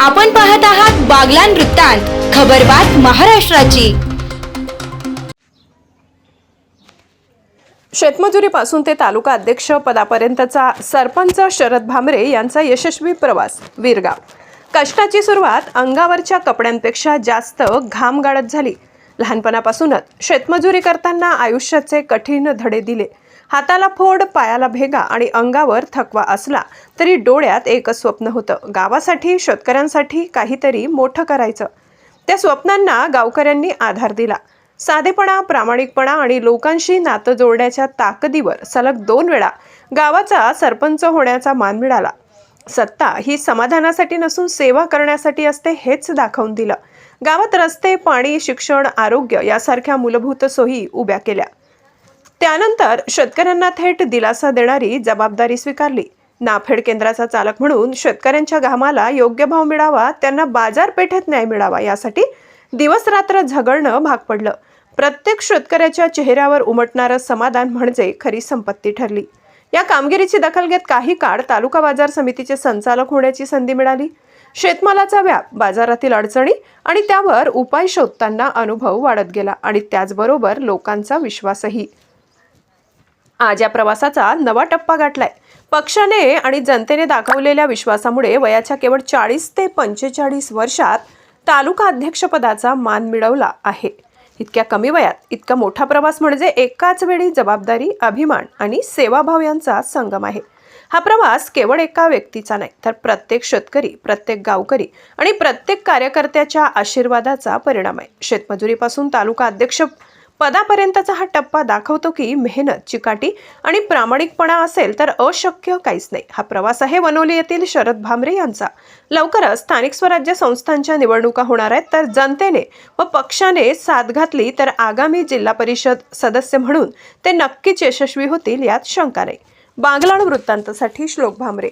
आपण पाहत आहात बागलान वृत्तांत खबरबात महाराष्ट्राची. शेतमजुरीपासून ते तालुका अध्यक्ष पदापर्यंतचा सरपंच शरद भामरे यांचा यशस्वी प्रवास वीरगाव. कष्टाची सुरुवात अंगावरच्या कपड्यांपेक्षा जास्त घाम गाळत झाली. लहानपणापासूनच शेतमजुरी करताना आयुष्याचे कठीण धडे दिले. हाताला फोड पायाला भेगा आणि अंगावर थकवा असला तरी डोळ्यात एकच स्वप्न होतं. गावासाठी शेतकऱ्यांसाठी काहीतरी मोठं करायचं. त्या स्वप्नांना गावकऱ्यांनी आधार दिला. साधेपणा प्रामाणिकपणा आणि लोकांशी नातं जोडण्याच्या ताकदीवर सलग दोन वेळा गावाचा सरपंच होण्याचा मान मिळाला. सत्ता ही समाधानासाठी नसून सेवा करण्यासाठी असते हेच दाखवून दिलं. गावात रस्ते पाणी शिक्षण आरोग्य यासारख्या मूलभूत सोयी उभ्या केल्या. त्यानंतर शेतकऱ्यांना थेट दिलासा देणारी जबाबदारी स्वीकारली. नाफेड केंद्राचा चालक म्हणून शेतकऱ्यांच्या घामाला योग्य भाव मिळावा त्यांना बाजारपेठेत न्याय मिळावा यासाठी दिवस रात्र झगडणं भाग पडलं. प्रत्येक शेतकऱ्याच्या चेहऱ्यावर उमटणारं समाधान म्हणजे खरी संपत्ती ठरली. या कामगिरीची दखल घेत काही काळ तालुका बाजार समितीचे संचालक होण्याची संधी मिळाली. शेतमालाचा व्याप बाजारातील अडचणी आणि त्यावर उपाय शोधताना अनुभव वाढत गेला आणि त्याचबरोबर लोकांचा विश्वासही. आज या प्रवासाचा नवा टप्पा गाठलाय. पक्षाने आणि जनतेने दाखवलेल्या विश्वासामुळे वयाच्या केवळ चाळीस ते पंचेचाळीस वर्षात तालुका अध्यक्षपदाचा मान मिळवला आहे. इतक्या कमी वयात इतका मोठा प्रवास म्हणजे एकाच वेळी जबाबदारी अभिमान आणि सेवाभाव यांचा संगम आहे. हा प्रवास केवळ एका व्यक्तीचा नाही तर प्रत्येक शेतकरी प्रत्येक गावकरी आणि प्रत्येक कार्यकर्त्याच्या आशीर्वादाचा परिणाम आहे. शेतमजुरीपासून तालुका अध्यक्ष पदापर्यंतचा हा टप्पा दाखवतो की मेहनत चिकाटी आणि प्रामाणिकपणा असेल तर अशक्य काहीच नाही. हा प्रवास आहे वनोली येथील शरद भामरे यांचा. लवकरच स्थानिक स्वराज्य संस्थांच्या निवडणुका होणार आहेत तर जनतेने व पक्षाने साथ घातली तर आगामी जिल्हा परिषद सदस्य म्हणून ते नक्कीच यशस्वी होतील यात शंका नाही. बांगलाड वृत्तांतासाठी श्लोक भामरे